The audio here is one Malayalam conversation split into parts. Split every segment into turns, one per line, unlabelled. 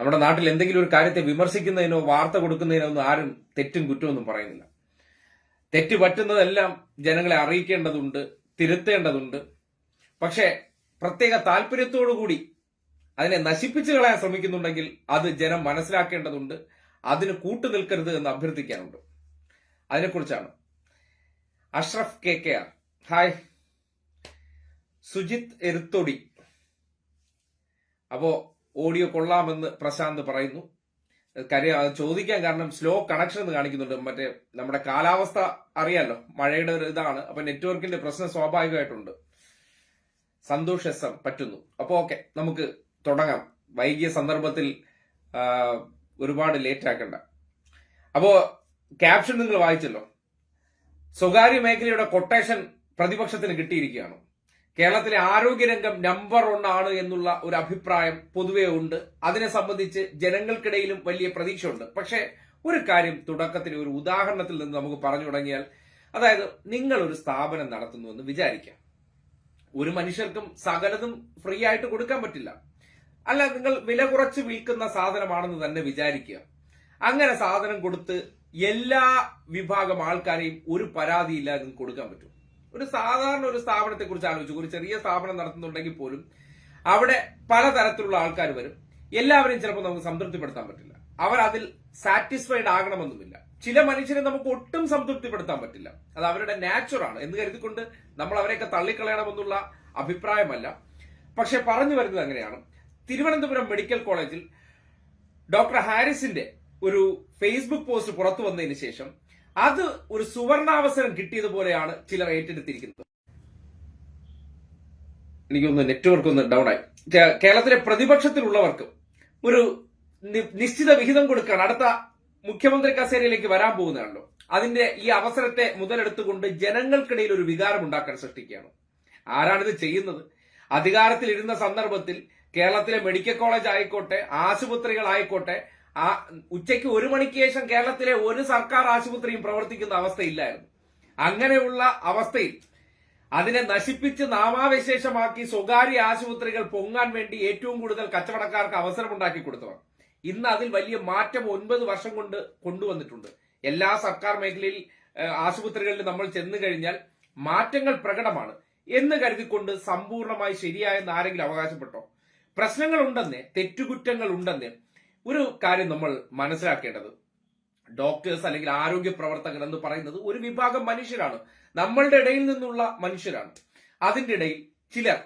നമ്മുടെ നാട്ടിൽ എന്തെങ്കിലും ഒരു കാര്യത്തെ വിമർശിക്കുന്നതിനോ വാർത്ത കൊടുക്കുന്നതിനോ ഒന്നും ആരും തെറ്റും കുറ്റമൊന്നും പറയുന്നില്ല. തെറ്റ് പറ്റുന്നതെല്ലാം ജനങ്ങളെ അറിയിക്കേണ്ടതുണ്ട് തിരുത്തേണ്ടതുണ്ട്. പക്ഷേ പ്രത്യേക കൂടി അതിനെ നശിപ്പിച്ചു കളയാൻ ശ്രമിക്കുന്നുണ്ടെങ്കിൽ അത് ജനം മനസ്സിലാക്കേണ്ടതുണ്ട് അതിന് കൂട്ടു നിൽക്കരുത് എന്ന് അഭ്യർത്ഥിക്കാനുണ്ട്. അതിനെക്കുറിച്ചാണ്. Ashraf K K R. Hi. Sujith Eruthodi. അപ്പോ ഓഡിയോ കൊള്ളാമെന്ന് പ്രശാന്ത് പറയുന്നു. കാര്യം ചോദിക്കാൻ കാരണം സ്ലോ കണക്ഷൻ എന്ന് കാണിക്കുന്നുണ്ട്. മറ്റേ നമ്മുടെ കാലാവസ്ഥ അറിയാലോ? മഴയുടെ ഒരു ഇതാണ്. അപ്പൊ നെറ്റ്വർക്കിന്റെ പ്രശ്നം സ്വാഭാവികമായിട്ടുണ്ട്. സന്തോഷ് എസ് എം പറ്റുന്നു. അപ്പൊ ഓക്കെ നമുക്ക് തുടങ്ങാം. വൈകിയ സന്ദർഭത്തിൽ ഒരുപാട് ലേറ്റ് ആക്കണ്ട. അപ്പോ ക്യാപ്ഷൻ നിങ്ങൾ വായിച്ചല്ലോ. സ്വകാര്യ മേഖലയുടെ കൊട്ടേഷൻ പ്രതിപക്ഷത്തിന് കിട്ടിയിരിക്കുകയാണ്. കേരളത്തിലെ ആരോഗ്യരംഗം നമ്പർ ആണ് എന്നുള്ള ഒരു അഭിപ്രായം പൊതുവേ ഉണ്ട്. അതിനെ സംബന്ധിച്ച് ജനങ്ങൾക്കിടയിലും വലിയ പ്രതീക്ഷ ഉണ്ട് പക്ഷേ ഒരു കാര്യം തുടക്കത്തിൽ ഒരു ഉദാഹരണത്തിൽ നിന്ന് നമുക്ക് പറഞ്ഞു തുടങ്ങിയാൽ അതായത് നിങ്ങൾ ഒരു സ്ഥാപനം നടത്തുന്നു എന്ന് വിചാരിക്കാം. ഒരു മനുഷ്യർക്കും സകലതും ഫ്രീ ആയിട്ട് കൊടുക്കാൻ പറ്റില്ല. അല്ല നിങ്ങൾ വില കുറച്ച് വിൽക്കുന്ന സാധനമാണെന്ന് തന്നെ വിചാരിക്കുക. അങ്ങനെ സാധനം കൊടുത്ത് എല്ലാ വിഭാഗം ആൾക്കാരെയും ഒരു പരാതിയില്ലാതെ കൊടുക്കാൻ പറ്റും. ഒരു സാധാരണ ഒരു സ്ഥാപനത്തെ കുറിച്ച് ആലോചിച്ചു. ഒരു ചെറിയ സ്ഥാപനം നടത്തുന്നുണ്ടെങ്കിൽ പോലും അവിടെ പലതരത്തിലുള്ള ആൾക്കാർ വരും. എല്ലാവരെയും ചിലപ്പോൾ നമുക്ക് സംതൃപ്തിപ്പെടുത്താൻ പറ്റില്ല. അവർ അതിൽ സാറ്റിസ്ഫൈഡ് ആകണമെന്നുമില്ല. ചില മനുഷ്യരെ നമുക്ക് ഒട്ടും സംതൃപ്തിപ്പെടുത്താൻ പറ്റില്ല. അത് അവരുടെ നാച്ചുറാണ് എന്ന് കരുതിക്കൊണ്ട് നമ്മൾ അവരെയൊക്കെ തള്ളിക്കളയണമെന്നുള്ള അഭിപ്രായമല്ല. പക്ഷെ പറഞ്ഞു വരുന്നത് അങ്ങനെയാണ്. തിരുവനന്തപുരം മെഡിക്കൽ കോളേജിൽ ഡോക്ടർ ഹാരിസിന്റെ ഒരു ഫേസ്ബുക്ക് പോസ്റ്റ് പുറത്തു വന്നതിന് ശേഷം അത് ഒരു സുവർണാവസരം കിട്ടിയതുപോലെയാണ് ചിലർ ഏറ്റെടുത്തിരിക്കുന്നത്. എനിക്കൊന്ന് നെറ്റ്വർക്ക് ഒന്ന് ഡൗൺ ആയി. കേരളത്തിലെ പ്രതിപക്ഷത്തിലുള്ളവർക്ക് ഒരു നിശ്ചിത വിഹിതം കൊടുക്കാൻ അടുത്ത മുഖ്യമന്ത്രി കസേരയിലേക്ക് വരാൻ പോകുന്നതാണല്ലോ. അതിന്റെ ഈ അവസരത്തെ മുതലെടുത്തുകൊണ്ട് ജനങ്ങൾക്കിടയിൽ ഒരു വികാരം ഉണ്ടാക്കാൻ സൃഷ്ടിക്കുകയാണ്. ആരാണിത് ചെയ്യുന്നത്? അധികാരത്തിലിരുന്ന സന്ദർഭത്തിൽ കേരളത്തിലെ മെഡിക്കൽ കോളേജ് ആയിക്കോട്ടെ ആശുപത്രികൾ ആയിക്കോട്ടെ ആ ഉച്ചയ്ക്ക് ഒരു മണിക്ക് ശേഷം കേരളത്തിലെ ഒരു സർക്കാർ ആശുപത്രിയും പ്രവർത്തിക്കുന്ന അവസ്ഥയില്ലായിരുന്നു. അങ്ങനെയുള്ള അവസ്ഥയിൽ അതിനെ നശിപ്പിച്ച് നാമാവശേഷമാക്കി സ്വകാര്യ ആശുപത്രികൾ പൊങ്ങാൻ വേണ്ടി ഏറ്റവും കൂടുതൽ കച്ചവടക്കാർക്ക് അവസരമുണ്ടാക്കി കൊടുത്തവർ. ഇന്ന് അതിൽ വലിയ മാറ്റം ഒൻപത് വർഷം കൊണ്ട് കൊണ്ടുവന്നിട്ടുണ്ട്. എല്ലാ സർക്കാർ മേഖലയിൽ ആശുപത്രികളിൽ നമ്മൾ ചെന്നു കഴിഞ്ഞാൽ മാറ്റങ്ങൾ പ്രകടമാണ് എന്ന് കരുതിക്കൊണ്ട് സമ്പൂർണമായി ശരിയായെന്ന് ആരെങ്കിലും അവകാശപ്പെട്ടോ? പ്രശ്നങ്ങൾ ഉണ്ടെന്നേ തെറ്റുകുറ്റങ്ങൾ ഉണ്ടെന്നേ ഒരു കാര്യം നമ്മൾ മനസ്സിലാക്കേണ്ടത്. ഡോക്ടേഴ്സ് അല്ലെങ്കിൽ ആരോഗ്യ പ്രവർത്തകർ എന്ന് പറയുന്നത് ഒരു വിഭാഗം മനുഷ്യരാണ്. നമ്മളുടെ ഇടയിൽ നിന്നുള്ള മനുഷ്യരാണ്. അതിന്റെ ഇടയിൽ ചിലർ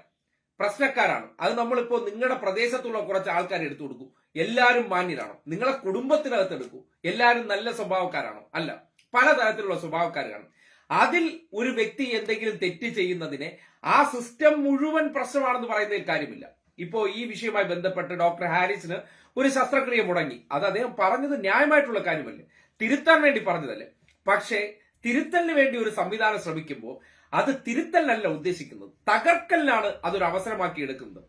പ്രശ്നക്കാരാണ്. അത് നമ്മളിപ്പോ നിങ്ങളുടെ പ്രദേശത്തുള്ള കുറച്ച് ആൾക്കാർ എടുത്തു കൊടുക്കൂ. എല്ലാവരും മാന്യരാണോ. നിങ്ങളെ കുടുംബത്തിനകത്ത് എടുക്കൂ. എല്ലാവരും നല്ല സ്വഭാവക്കാരാണോ. അല്ല പലതരത്തിലുള്ള സ്വഭാവക്കാരാണ്. അതിൽ ഒരു വ്യക്തി എന്തെങ്കിലും തെറ്റ് ചെയ്യുന്നതിനെ ആ സിസ്റ്റം മുഴുവൻ പ്രശ്നമാണെന്ന് പറയുന്നതിൽ കാര്യമില്ല. ഇപ്പോ ഈ വിഷയവുമായി ബന്ധപ്പെട്ട് ഡോക്ടർ ഹാരിസിന് ഒരു ശസ്ത്രക്രിയ മുടങ്ങി. അത് അദ്ദേഹം പറഞ്ഞത് ന്യായമായിട്ടുള്ള കാര്യമല്ലേ? തിരുത്താൻ വേണ്ടി പറഞ്ഞതല്ലേ? പക്ഷേ തിരുത്തലിന് വേണ്ടി ഒരു സംവിധാനം ശ്രമിക്കുമ്പോൾ അത് തിരുത്തലിനല്ല ഉദ്ദേശിക്കുന്നത്. തകർക്കലിനാണ് അതൊരു അവസരമാക്കി എടുക്കുന്നത്.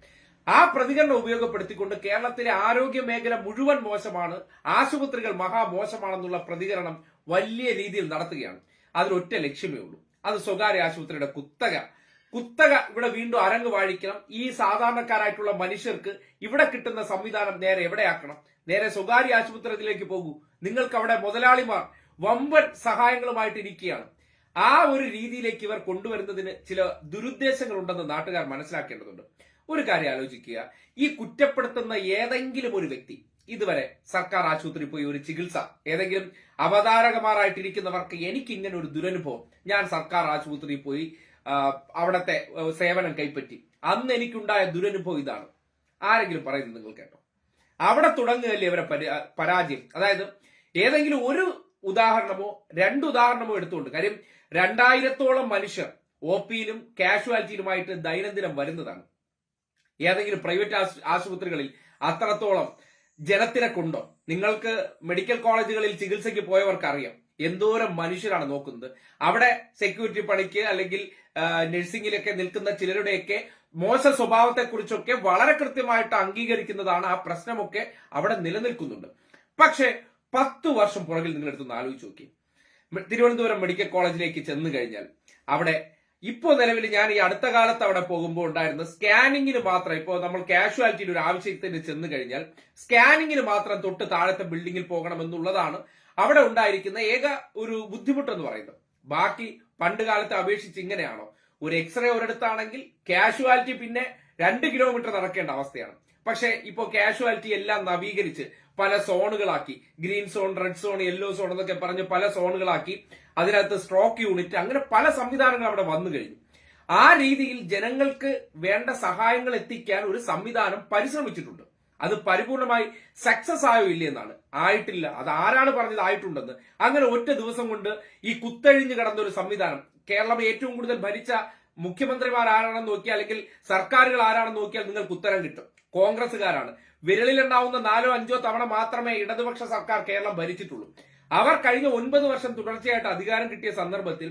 ആ പ്രതികരണം ഉപയോഗപ്പെടുത്തിക്കൊണ്ട് കേരളത്തിലെ ആരോഗ്യ മേഖല മുഴുവൻ മോശമാണ് ആശുപത്രികൾ മഹാമോശമാണെന്നുള്ള പ്രതികരണം വലിയ രീതിയിൽ നടത്തുകയാണ്. അതിലൊറ്റ ലക്ഷ്യമേ ഉള്ളൂ. അത് സ്വകാര്യ ആശുപത്രിയുടെ കുത്തക കുത്തക ഇവിടെ വീണ്ടും അരങ്ങ് വാഴിക്കണം. ഈ സാധാരണക്കാരായിട്ടുള്ള മനുഷ്യർക്ക് ഇവിടെ കിട്ടുന്ന സംവിധാനം നേരെ എവിടെയാക്കണം? നേരെ സ്വകാര്യ ആശുപത്രിയിലേക്ക് പോകൂ. നിങ്ങൾക്ക് അവിടെ മുതലാളിമാർ വമ്പൻ സഹായങ്ങളുമായിട്ട് ഇരിക്കുകയാണ്. ആ ഒരു രീതിയിലേക്ക് ഇവർ കൊണ്ടുവരുന്നതിന് ചില ദുരുദ്ദേശങ്ങൾ ഉണ്ടെന്ന് നാട്ടുകാർ മനസ്സിലാക്കേണ്ടതുണ്ട്. ഒരു കാര്യം ആലോചിക്കുക. ഈ കുറ്റപ്പെടുത്തുന്ന ഏതെങ്കിലും ഒരു വ്യക്തി ഇതുവരെ സർക്കാർ ആശുപത്രിയിൽ പോയി ഒരു ചികിത്സ ഏതെങ്കിലും അവതാരകമാരായിട്ടിരിക്കുന്നവർക്ക് എനിക്ക് ഇങ്ങനെ ഒരു ദുരനുഭവം. ഞാൻ സർക്കാർ ആശുപത്രിയിൽ പോയി അവിടത്തെ സേവനം കൈപ്പറ്റി. അന്ന് എനിക്കുണ്ടായ ദുരനുഭവം ഇതാണ്. ആരെങ്കിലും പറയുന്നത് നിങ്ങൾ കേട്ടോ. അവിടെ തുടങ്ങുകയല്ലേ ഇവരെ പരാജയം? അതായത് ഏതെങ്കിലും ഒരു ഉദാഹരണമോ രണ്ട് ഉദാഹരണമോ എടുത്തുകൊണ്ട്. കാര്യം രണ്ടായിരത്തോളം മനുഷ്യർ ഒ പിയിലും കാഷ്വാലിറ്റിയിലുമായിട്ട് ദൈനംദിനം വരുന്നതാണ്. ഏതെങ്കിലും പ്രൈവറ്റ് ആശുപത്രികളിൽ അത്രത്തോളം ജനത്തിരക്കുണ്ടോ? നിങ്ങൾക്ക് മെഡിക്കൽ കോളേജുകളിൽ ചികിത്സയ്ക്ക് പോയവർക്ക് അറിയാം എന്തോരം മനുഷ്യരാണ് നോക്കുന്നത്. അവിടെ സെക്യൂരിറ്റി പണിക്ക് അല്ലെങ്കിൽ നഴ്സിംഗിലൊക്കെ നിൽക്കുന്ന ചിലരുടെയൊക്കെ മോശ സ്വഭാവത്തെക്കുറിച്ചൊക്കെ വളരെ കൃത്യമായിട്ട് അംഗീകരിക്കുന്നതാണ് ആ പ്രശ്നമൊക്കെ അവിടെ നിലനിൽക്കുന്നുണ്ട്. പക്ഷെ പത്ത് വർഷം പുറകിൽ നിങ്ങൾ എടുത്തൊന്ന് ആലോചിച്ച് നോക്കി. തിരുവനന്തപുരം മെഡിക്കൽ കോളേജിലേക്ക് ചെന്ന് കഴിഞ്ഞാൽ അവിടെ ഇപ്പോ നിലവിൽ ഞാൻ ഈ അടുത്ത കാലത്ത് അവിടെ പോകുമ്പോൾ ഉണ്ടായിരുന്ന സ്കാനിങ്ങിന് മാത്രം ഇപ്പോൾ നമ്മൾ കാഷ്വാലിറ്റിയിൽ ഒരു ആവശ്യത്തിന് ചെന്ന് കഴിഞ്ഞാൽ സ്കാനിങ്ങിന് മാത്രം തൊട്ട് താഴത്തെ ബിൽഡിങ്ങിൽ പോകണം എന്നുള്ളതാണ് അവിടെ ഉണ്ടായിരിക്കുന്ന ഏക ഒരു ബുദ്ധിമുട്ട് എന്ന് പറയുന്നത് ബാക്കി പണ്ട് കാലത്തെ അപേക്ഷിച്ച് ഇങ്ങനെയാണോ? ഒരു എക്സ്റേ ഒരിടത്താണെങ്കിൽ കാഷ്വാലിറ്റി പിന്നെ രണ്ട് കിലോമീറ്റർ നടക്കേണ്ട അവസ്ഥയാണ്. പക്ഷേ ഇപ്പോൾ കാഷ്വാലിറ്റി എല്ലാം നവീകരിച്ച് പല സോണുകളാക്കി green zone red zone yellow zone എന്നൊക്കെ പറഞ്ഞ് പല സോണുകളാക്കി അതിനകത്ത് സ്ട്രോക്ക് യൂണിറ്റ് അങ്ങനെ പല സംവിധാനങ്ങൾ അവിടെ വന്നു കഴിഞ്ഞു. ആ രീതിയിൽ ജനങ്ങൾക്ക് വേണ്ട സഹായങ്ങൾ എത്തിക്കാൻ ഒരു സംവിധാനം പരിശ്രമിച്ചിട്ടുണ്ട്. അത് പരിപൂർണമായി സക്സസ് ആയോ ഇല്ലേ എന്നാണ് ആയിട്ടില്ല. അത് ആരാണ് പറഞ്ഞത്? ആയിട്ടുണ്ടെന്ന്. അങ്ങനെ ഒറ്റ ദിവസം കൊണ്ട് ഈ കുത്തഴിഞ്ഞു കിടന്ന ഒരു സംവിധാനം. കേരളം ഏറ്റവും കൂടുതൽ ഭരിച്ച മുഖ്യമന്ത്രിമാർ ആരാണെന്ന് നോക്കിയാൽ അല്ലെങ്കിൽ സർക്കാരുകൾ ആരാണെന്ന് നോക്കിയാൽ നിങ്ങൾക്ക് ഉത്തരം കിട്ടും. കോൺഗ്രസുകാരാണ് വിരലിലുണ്ടാവുന്ന നാലോ അഞ്ചോ തവണ മാത്രമേ ഇടതുപക്ഷ സർക്കാർ കേരളം ഭരിച്ചിട്ടുള്ളൂ. അവർ കഴിഞ്ഞ ഒൻപത് വർഷം തുടർച്ചയായിട്ട് അധികാരം കിട്ടിയ സന്ദർഭത്തിൽ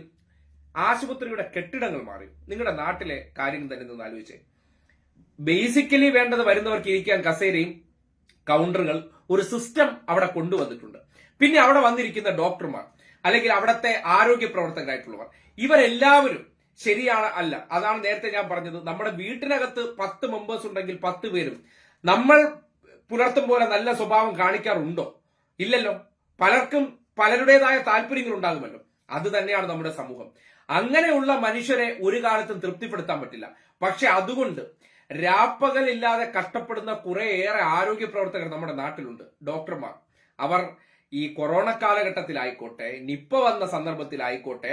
ആശുപത്രിയുടെ കെട്ടിടങ്ങൾ മാറി. നിങ്ങളുടെ നാട്ടിലെ കാര്യം തന്നെ ഒന്ന് ആലോചിച്ചേ. ബേസിക്കലി വേണ്ടത് വരുന്നവർക്ക് ഇരിക്കാൻ കസേരയും കൗണ്ടറുകൾ ഒരു സിസ്റ്റം അവിടെ കൊണ്ടുവന്നിട്ടുണ്ട്. പിന്നെ അവിടെ വന്നിരിക്കുന്ന ഡോക്ടർമാർ അല്ലെങ്കിൽ അവിടുത്തെ ആരോഗ്യ പ്രവർത്തകരായിട്ടുള്ളവർ ഇവരെല്ലാവരും ശരിയാണ് അല്ല അതാണ് നേരത്തെ ഞാൻ പറഞ്ഞത്. നമ്മുടെ വീട്ടിനകത്ത് പത്ത് മെമ്പേഴ്സ് ഉണ്ടെങ്കിൽ പത്ത് പേരും നമ്മൾ പുലർത്തും പോലെ നല്ല സ്വഭാവം കാണിക്കാറുണ്ടോ? ഇല്ലല്ലോ. പലർക്കും പലരുടേതായ താല്പര്യങ്ങൾ ഉണ്ടാകുമല്ലോ. അത് തന്നെയാണ് നമ്മുടെ സമൂഹം. അങ്ങനെയുള്ള മനുഷ്യരെ ഒരു കാലത്തും തൃപ്തിപ്പെടുത്താൻ പറ്റില്ല. പക്ഷെ അതുകൊണ്ട് രാപ്പകലില്ലാതെ കഷ്ടപ്പെടുന്ന കുറേയേറെ ആരോഗ്യ പ്രവർത്തകർ നമ്മുടെ നാട്ടിലുണ്ട് ഡോക്ടർമാർ. അവർ ഈ കൊറോണ കാലഘട്ടത്തിലായിക്കോട്ടെ നിപ്പ വന്ന സന്ദർഭത്തിലായിക്കോട്ടെ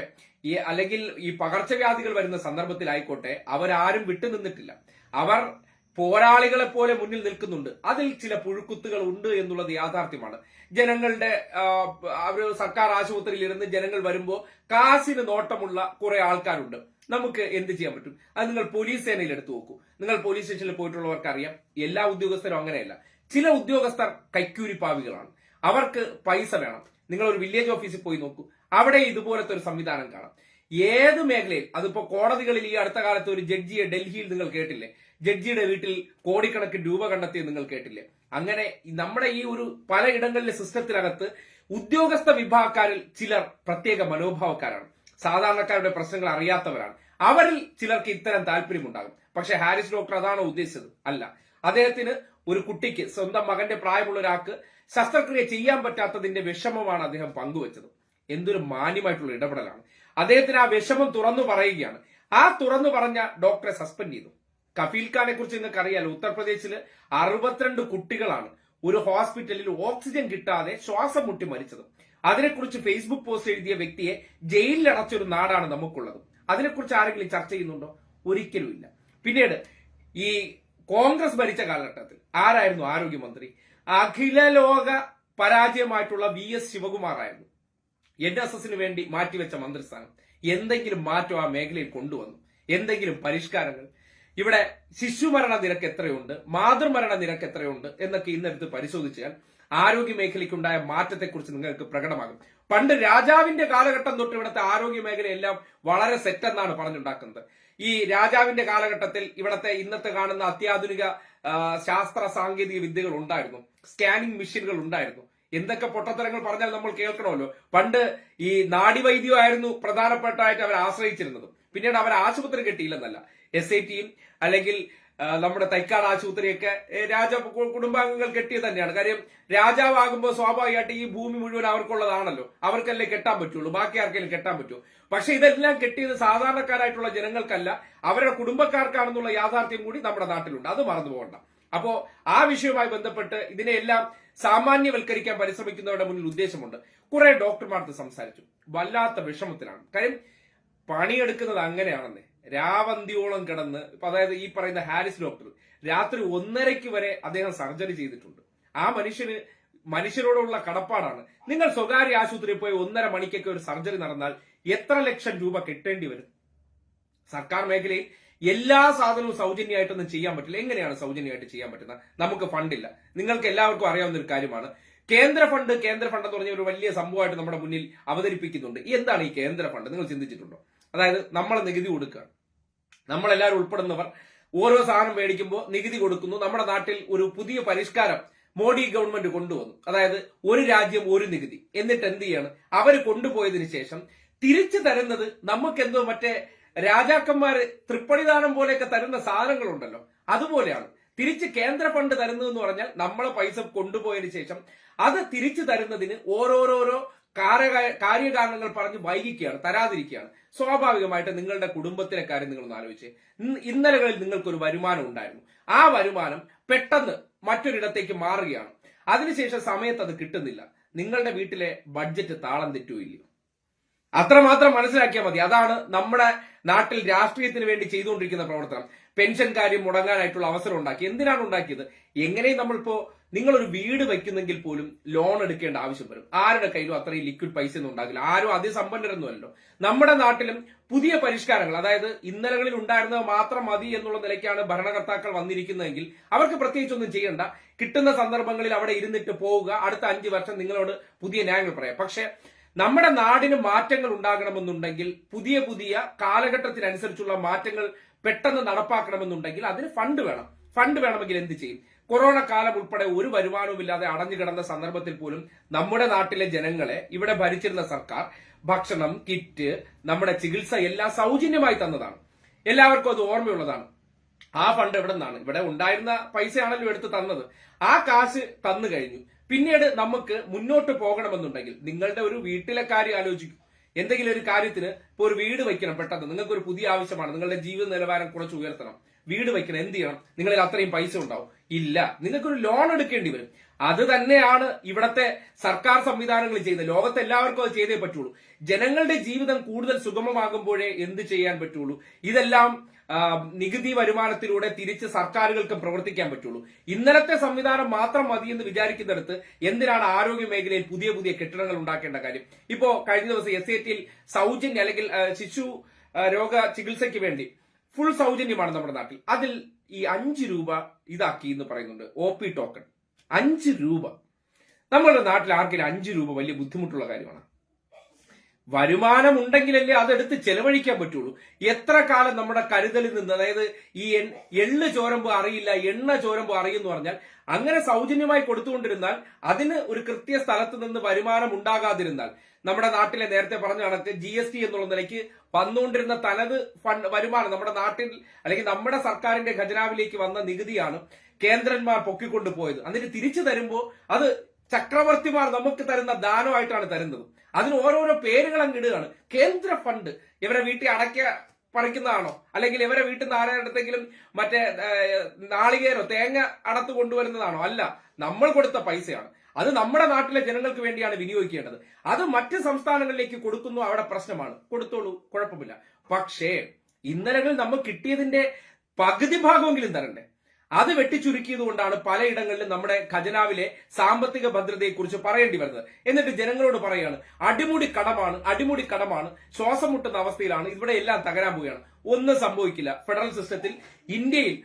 ഈ അല്ലെങ്കിൽ ഈ പകർച്ചവ്യാധികൾ വരുന്ന സന്ദർഭത്തിലായിക്കോട്ടെ അവരാരും വിട്ടുനിന്നിട്ടില്ല. അവർ പോരാളികളെ പോലെ മുന്നിൽ നിൽക്കുന്നുണ്ട്. അതിൽ ചില പുഴുക്കുത്തുകൾ ഉണ്ട് എന്നുള്ളത് യാഥാർത്ഥ്യമാണ്. ജനങ്ങളുടെ ഒരു സർക്കാർ ആശുപത്രിയിൽ ഇരുന്ന് ജനങ്ങൾ വരുമ്പോൾ കാശിന് നോട്ടമുള്ള കുറെ ആൾക്കാരുണ്ട്. നമുക്ക് എന്ത് ചെയ്യാൻ പറ്റും? അത് നിങ്ങൾ പോലീസ് സേനയിൽ എടുത്തു നോക്കൂ. നിങ്ങൾ പോലീസ് സ്റ്റേഷനിൽ പോയിട്ടുള്ളവർക്ക് അറിയാം എല്ലാ ഉദ്യോഗസ്ഥരും അങ്ങനെയല്ല. ചില ഉദ്യോഗസ്ഥർ കൈക്കൂരിപ്പാവികളാണ് അവർക്ക് പൈസ വേണം. നിങ്ങൾ ഒരു വില്ലേജ് ഓഫീസിൽ പോയി നോക്കൂ. അവിടെ ഇതുപോലത്തെ ഒരു സംവിധാനം കാണാം. ഏത് മേഖലയിൽ അതിപ്പോ കോടതികളിൽ ഈ അടുത്ത കാലത്ത് ഒരു ജഡ്ജിയെ ഡൽഹിയിൽ നിങ്ങൾ കേട്ടില്ലേ? ജഡ്ജിയുടെ വീട്ടിൽ കോടിക്കണക്കിന് രൂപ കണ്ടെത്തിയത് നിങ്ങൾ കേട്ടില്ലേ? അങ്ങനെ നമ്മുടെ ഈ ഒരു പലയിടങ്ങളിലെ സിസ്റ്റത്തിനകത്ത് ഉദ്യോഗസ്ഥ വിഭാഗക്കാരിൽ ചിലർ പ്രത്യേക മനോഭാവക്കാരാണ്. സാധാരണക്കാരുടെ പ്രശ്നങ്ങൾ അറിയാത്തവരാണ്. അവരിൽ ചിലർക്ക് ഇത്തരം താല്പര്യമുണ്ടാകും. പക്ഷെ ഹാരിസ് ഡോക്ടർ അതാണ് ഉദ്ദേശിച്ചത്. അല്ല. അദ്ദേഹത്തിന് ഒരു കുട്ടിക്ക് സ്വന്തം മകന്റെ പ്രായമുള്ള ഒരാൾക്ക് ശസ്ത്രക്രിയ ചെയ്യാൻ പറ്റാത്തതിന്റെ വിഷമമാണ് അദ്ദേഹം പങ്കുവച്ചത്. എന്തൊരു മാന്യമായിട്ടുള്ള ഇടപെടലാണ്. അദ്ദേഹത്തിന് ആ വിഷമം തുറന്നു പറയുകയാണ്. ആ തുറന്നു പറഞ്ഞ ഡോക്ടറെ സസ്പെൻഡ് ചെയ്തു. കഫീൽ ഖാനെ കുറിച്ച് നിങ്ങൾക്ക് അറിയാലോ ഉത്തർപ്രദേശിൽ അറുപത്തിരണ്ട് കുട്ടികളാണ് ഒരു ഹോസ്പിറ്റലിൽ ഓക്സിജൻ കിട്ടാതെ ശ്വാസം മുട്ടി മരിച്ചത്. അതിനെക്കുറിച്ച് ഫേസ്ബുക്ക് പോസ്റ്റ് എഴുതിയ വ്യക്തിയെ ജയിലിൽ അടച്ചൊരു നാടാണ് നമുക്കുള്ളത്. അതിനെക്കുറിച്ച് ആരെങ്കിലും ചർച്ച ചെയ്യുന്നുണ്ടോ? ഒരിക്കലും ഇല്ല. പിന്നീട് ഈ കോൺഗ്രസ് ഭരിച്ച കാലഘട്ടത്തിൽ ആരായിരുന്നു ആരോഗ്യമന്ത്രി? അഖില ലോക പരാജയമായിട്ടുള്ള വി എസ് ശിവകുമാർ ആയിരുന്നു. എൻ എസ് എസിന് വേണ്ടി മാറ്റിവെച്ച മന്ത്രിസ്ഥാനം. എന്തെങ്കിലും മാറ്റം ആ മേഖലയിൽ കൊണ്ടുവന്നു. എന്തെങ്കിലും പരിഷ്കാരങ്ങൾ. ഇവിടെ ശിശുമരണ നിരക്ക് എത്രയുണ്ട്? മാതൃമരണ നിരക്ക് എത്രയുണ്ട്? എന്നൊക്കെ ഇന്നെടുത്ത് പരിശോധിച്ചാൽ ആരോഗ്യ മേഖലയ്ക്കുണ്ടായ മാറ്റത്തെക്കുറിച്ച് നിങ്ങൾക്ക് പ്രകടമാകും. പണ്ട് രാജാവിന്റെ കാലഘട്ടം തൊട്ട് ഇവിടുത്തെ ആരോഗ്യ മേഖലയെല്ലാം വളരെ സെറ്റ് എന്നാണ് പറഞ്ഞുണ്ടാക്കുന്നത്. ഈ രാജാവിന്റെ കാലഘട്ടത്തിൽ ഇവിടത്തെ ഇന്നത്തെ കാണുന്ന അത്യാധുനിക ശാസ്ത്ര സാങ്കേതിക വിദ്യകൾ ഉണ്ടായിരുന്നു. സ്കാനിങ് മെഷീനുകൾ ഉണ്ടായിരുന്നു. എന്തൊക്കെ പൊട്ടത്തരങ്ങൾ പറഞ്ഞാൽ നമ്മൾ കേൾക്കണമല്ലോ. പണ്ട് ഈ നാടിവൈദ്യമായിരുന്നു പ്രധാനപ്പെട്ടായിട്ട് അവർ ആശ്രയിച്ചിരുന്നത്. പിന്നീട് അവർ ആശുപത്രി കിട്ടിയില്ലെന്നല്ല. എസ് ഐ ടിയും അല്ലെങ്കിൽ നമ്മുടെ തൈക്കാട് ആശുപത്രിയൊക്കെ രാജ കുടുംബാംഗങ്ങൾ കെട്ടിയത് തന്നെയാണ്. കാര്യം രാജാവാകുമ്പോൾ സ്വാഭാവികമായിട്ട് ഈ ഭൂമി മുഴുവൻ അവർക്കുള്ളതാണല്ലോ. അവർക്കല്ലേ കെട്ടാൻ പറ്റുള്ളൂ. ബാക്കി ആർക്കെങ്കിലും കെട്ടാൻ പറ്റൂ. പക്ഷെ ഇതെല്ലാം കെട്ടിയത് സാധാരണക്കാരായിട്ടുള്ള ജനങ്ങൾക്കല്ല അവരുടെ കുടുംബക്കാർക്കാണെന്നുള്ള യാഥാർത്ഥ്യം കൂടി നമ്മുടെ നാട്ടിലുണ്ട്. അത് മറന്നു പോകണ്ട. അപ്പോ ആ വിഷയവുമായി ബന്ധപ്പെട്ട് ഇതിനെയെല്ലാം സാമാന്യവൽക്കരിക്കാൻ പരിശ്രമിക്കുന്നവരുടെ മുന്നിൽ ഉദ്ദേശമുണ്ട്. കുറെ ഡോക്ടർമാർക്ക് സംസാരിച്ചു. വല്ലാത്ത വിഷമത്തിലാണ്. കാര്യം പണിയെടുക്കുന്നത് അങ്ങനെയാണെന്നേ. രാവന്തിയോളം കിടന്ന് ഇപ്പൊ അതായത് ഈ പറയുന്ന ഹാരിസ് ഡോക്ടർ രാത്രി ഒന്നരയ്ക്ക് വരെ അദ്ദേഹം സർജറി ചെയ്തിട്ടുണ്ട്. ആ മനുഷ്യന് മനുഷ്യരോടുള്ള കടപ്പാടാണ്. നിങ്ങൾ സ്വകാര്യ ആശുപത്രിയിൽ പോയി ഒന്നര മണിക്കൊക്കെ ഒരു സർജറി നടന്നാൽ എത്ര ലക്ഷം രൂപ കിട്ടേണ്ടി വരും? സർക്കാർ മേഖലയിൽ എല്ലാ സാധനവും സൗജന്യമായിട്ടൊന്നും ചെയ്യാൻ പറ്റില്ല. എങ്ങനെയാണ് സൗജന്യമായിട്ട് ചെയ്യാൻ പറ്റുന്നത്? നമുക്ക് ഫണ്ടില്ല. നിങ്ങൾക്ക് എല്ലാവർക്കും അറിയാവുന്ന ഒരു കാര്യമാണ്. കേന്ദ്ര ഫണ്ട് കേന്ദ്ര ഫണ്ട് എന്ന് പറഞ്ഞ ഒരു വലിയ സംഭവമായിട്ട് നമ്മുടെ മുന്നിൽ അവതരിപ്പിക്കുന്നുണ്ട്. എന്താണ് ഈ കേന്ദ്ര ഫണ്ട്? നിങ്ങൾ ചിന്തിച്ചിട്ടുണ്ടോ? അതായത് നമ്മൾ നികുതി കൊടുക്കുകയാണ്. നമ്മളെല്ലാവരും ഉൾപ്പെടുന്നവർ ഓരോ സാധനം മേടിക്കുമ്പോൾ നികുതി കൊടുക്കുന്നു. നമ്മുടെ നാട്ടിൽ ഒരു പുതിയ പരിഷ്കാരം മോഡി ഗവൺമെന്റ് കൊണ്ടുവന്നു. അതായത് ഒരു രാജ്യം ഒരു നികുതി. എന്നിട്ട് എന്ത് ചെയ്യാണ്? അവർ കൊണ്ടുപോയതിനു ശേഷം തിരിച്ചു തരുന്നത് നമുക്കെന്തോ മറ്റേ രാജാക്കന്മാര് തൃപ്പണിദാനം പോലെയൊക്കെ തരുന്ന സാധനങ്ങളുണ്ടല്ലോ. അതുപോലെയാണ് തിരിച്ച് കേന്ദ്ര ഫണ്ട് തരുന്നതെന്ന് പറഞ്ഞാൽ നമ്മളെ പൈസ കൊണ്ടുപോയതിനു ശേഷം അത് തിരിച്ചു തരുന്നതിന് ഓരോരോരോ കാര്യകാരണങ്ങൾ പറഞ്ഞ് വൈകിക്കുകയാണ് തരാതിരിക്കുകയാണ്. സ്വാഭാവികമായിട്ട് നിങ്ങളുടെ കുടുംബത്തിലെ കാര്യം നിങ്ങൾ ഒന്ന് ആലോചിച്ച്. ഇന്ന് ഇന്നലകളിൽ നിങ്ങൾക്കൊരു വരുമാനം ഉണ്ടായിരുന്നു. ആ വരുമാനം പെട്ടെന്ന് മറ്റൊരിടത്തേക്ക് മാറുകയാണ്. അതിനുശേഷം സമയത്ത് അത് കിട്ടുന്നില്ല. നിങ്ങളുടെ വീട്ടിലെ ബഡ്ജറ്റ് താളം തെറ്റുകയില്ല. അത്രമാത്രം മനസ്സിലാക്കിയാൽ മതി. അതാണ് നമ്മുടെ നാട്ടിൽ രാഷ്ട്രീയത്തിന് വേണ്ടി ചെയ്തുകൊണ്ടിരിക്കുന്ന പ്രവർത്തനം. പെൻഷൻ കാര്യം മുടങ്ങാനായിട്ടുള്ള അവസരം ഉണ്ടാക്കി. എന്തിനാണ് ഉണ്ടാക്കിയത്? എങ്ങനെയും നമ്മളിപ്പോ നിങ്ങളൊരു വീട് വെക്കുന്നെങ്കിൽ പോലും ലോൺ എടുക്കേണ്ട ആവശ്യം വരും. ആരുടെ കയ്യിലും അത്രയും ലിക്വിഡ് പൈസ ഒന്നും ഉണ്ടാകില്ല. ആരും അതിസമ്പന്നരൊന്നുമല്ലോ നമ്മുടെ നാട്ടിലും പുതിയ പരിഷ്കാരങ്ങൾ അതായത് ഇന്നലകളിൽ ഉണ്ടായിരുന്നത് മാത്രം മതി എന്നുള്ള നിലയ്ക്കാണ് ഭരണകർത്താക്കൾ വന്നിരിക്കുന്നതെങ്കിൽ അവർക്ക് പ്രത്യേകിച്ചൊന്നും ചെയ്യണ്ട. കിട്ടുന്ന സന്ദർഭങ്ങളിൽ അവിടെ ഇരുന്നിട്ട് പോവുക. അടുത്ത അഞ്ചു വർഷം നിങ്ങളോട് പുതിയ ന്യായങ്ങൾ പറയാം. പക്ഷെ നമ്മുടെ നാടിന് മാറ്റങ്ങൾ ഉണ്ടാകണമെന്നുണ്ടെങ്കിൽ പുതിയ പുതിയ കാലഘട്ടത്തിനനുസരിച്ചുള്ള മാറ്റങ്ങൾ പെട്ടെന്ന് നടപ്പാക്കണമെന്നുണ്ടെങ്കിൽ അതിന് ഫണ്ട് വേണം. ഫണ്ട് വേണമെങ്കിൽ എന്ത് ചെയ്യും? കൊറോണ കാലം ഉൾപ്പെടെ ഒരു വരുമാനവുമില്ലാതെ അടഞ്ഞു കിടന്ന സന്ദർഭത്തിൽ പോലും നമ്മുടെ നാട്ടിലെ ജനങ്ങളെ ഇവിടെ ഭരിച്ചിരുന്ന സർക്കാർ ഭക്ഷണം കിറ്റ് നമ്മുടെ ചികിത്സ എല്ലാം സൗജന്യമായി തന്നതാണ്. എല്ലാവർക്കും അത് ഓർമ്മയുള്ളതാണ്. ആ ഫണ്ട് എവിടെ നിന്നാണ്? ഇവിടെ ഉണ്ടായിരുന്ന പൈസയാണല്ലോ എടുത്ത് തന്നത്. ആ കാശ് തന്നു കഴിഞ്ഞു. പിന്നീട് നമുക്ക് മുന്നോട്ട് പോകണമെന്നുണ്ടെങ്കിൽ നിങ്ങളുടെ ഒരു വീട്ടിലെ കാര്യം ആലോചിക്കും. എന്തെങ്കിലും ഒരു കാര്യത്തിന് ഇപ്പോൾ ഒരു വീട് വയ്ക്കണം പെട്ടെന്ന്. നിങ്ങൾക്ക് ഒരു പുതിയ ആവശ്യമാണ്. നിങ്ങളുടെ ജീവിത നിലവാരം കുറച്ച് ഉയർത്തണം. വീട് വയ്ക്കണം എന്ത് ചെയ്യണം? നിങ്ങളിൽ അത്രയും പൈസ ഉണ്ടാവും. ഇല്ല. നിങ്ങൾക്കൊരു ലോൺ എടുക്കേണ്ടി വരും. അത് തന്നെയാണ് ഇവിടത്തെ സർക്കാർ സംവിധാനങ്ങൾ ചെയ്യുന്നത്. ലോകത്തെ എല്ലാവർക്കും അത് ചെയ്തേ പറ്റുള്ളൂ. ജനങ്ങളുടെ ജീവിതം കൂടുതൽ സുഗമമാകുമ്പോഴേ എന്ത് ചെയ്യാൻ പറ്റുള്ളൂ? ഇതെല്ലാം നികുതി വരുമാനത്തിലൂടെ തിരിച്ച് സർക്കാരുകൾക്ക് പ്രവർത്തിക്കാൻ പറ്റുള്ളൂ. ഇന്നലത്തെ സംവിധാനം മാത്രം മതി എന്ന് വിചാരിക്കുന്നിടത്ത് എന്തിനാണ് ആരോഗ്യ മേഖലയിൽ പുതിയ പുതിയ കെട്ടിടങ്ങൾ ഉണ്ടാക്കേണ്ട കാര്യം? ഇപ്പോ കഴിഞ്ഞ ദിവസം എസ് സൗജന്യ അല്ലെങ്കിൽ ശിശു രോഗ ചികിത്സയ്ക്ക് വേണ്ടി ഫുൾ സൗജന്യമാണ് നമ്മുടെ നാട്ടിൽ. അതിൽ ഈ അഞ്ച് രൂപ ഇതാക്കി എന്ന് പറയുന്നുണ്ട് ഒ പി ടോക്കൺ അഞ്ച് രൂപ. നമ്മുടെ നാട്ടിൽ ആർക്കെങ്കിലും അഞ്ച് രൂപ വലിയ ബുദ്ധിമുട്ടുള്ള കാര്യമാണ്? വരുമാനം ഉണ്ടെങ്കിലല്ലേ അതെടുത്ത് ചെലവഴിക്കാൻ പറ്റുള്ളൂ. എത്ര കാലം നമ്മുടെ കരുതലിൽ നിന്ന് അതായത് ഈ എള്ള് ചോരമ്പ് അറിയില്ല എണ്ണ ചോരമ്പ് അറിയുന്നു പറഞ്ഞാൽ അങ്ങനെ സൗജന്യമായി കൊടുത്തുകൊണ്ടിരുന്നാൽ അതിന് ഒരു കൃത്യ സ്ഥലത്ത് നിന്ന് വരുമാനം ഉണ്ടാകാതിരുന്നാൽ നമ്മുടെ നാട്ടിലെ നേരത്തെ പറഞ്ഞ കണക്ക് ജി എസ് ടി എന്നുള്ള നിലയ്ക്ക് വന്നുകൊണ്ടിരുന്ന തനത് ഫണ്ട് വരുമാനം നമ്മുടെ നാട്ടിൽ അല്ലെങ്കിൽ നമ്മുടെ സർക്കാരിന്റെ ഖജനാവിലേക്ക് വന്ന നികുതിയാണ് കേന്ദ്രന്മാർ പൊക്കിക്കൊണ്ട് പോയത്. എന്നിട്ട് തിരിച്ചു തരുമ്പോൾ അത് ചക്രവർത്തിമാർ നമുക്ക് തരുന്ന ദാനമായിട്ടാണ് തരുന്നത്. അതിന് ഓരോരോ അങ്ങ് ഇടുകയാണ്. കേന്ദ്ര ഫണ്ട് ഇവരെ വീട്ടിൽ അടയ്ക്ക പറിക്കുന്നതാണോ? അല്ലെങ്കിൽ ഇവരെ വീട്ടിൽ നിന്ന് ആരെടുത്തെങ്കിലും മറ്റേ നാളികേരോ തേങ്ങ അടത്ത് കൊണ്ടുവരുന്നതാണോ? അല്ല നമ്മൾ കൊടുത്ത പൈസയാണ്. അത് നമ്മുടെ നാട്ടിലെ ജനങ്ങൾക്ക് വേണ്ടിയാണ് വിനിയോഗിക്കേണ്ടത്. അത് മറ്റ് സംസ്ഥാനങ്ങളിലേക്ക് കൊടുക്കുന്നു അവിടെ പ്രശ്നമാണ്. കൊടുത്തോളൂ കുഴപ്പമില്ല. പക്ഷേ ഇന്നലകൾ നമ്മൾ കിട്ടിയതിന്റെ പകുതി ഭാഗമെങ്കിലും തരണ്ടേ? അത് വെട്ടിച്ചുരുക്കിയത് കൊണ്ടാണ് പലയിടങ്ങളിലും നമ്മുടെ ഖജനാവിലെ സാമ്പത്തിക ഭദ്രതയെക്കുറിച്ച് പറയേണ്ടി വരുന്നത്. എന്നിട്ട് ജനങ്ങളോട് പറയുകയാണ് അടിമുടി കടമാണ് അടിമുടി കടമാണ് ശ്വാസം മുട്ടുന്ന അവസ്ഥയിലാണ് ഇവിടെ എല്ലാം തകരാൻ പോവുകയാണ്. ഒന്നും സംഭവിക്കില്ല. ഫെഡറൽ സിസ്റ്റത്തിൽ ഇന്ത്യയിൽ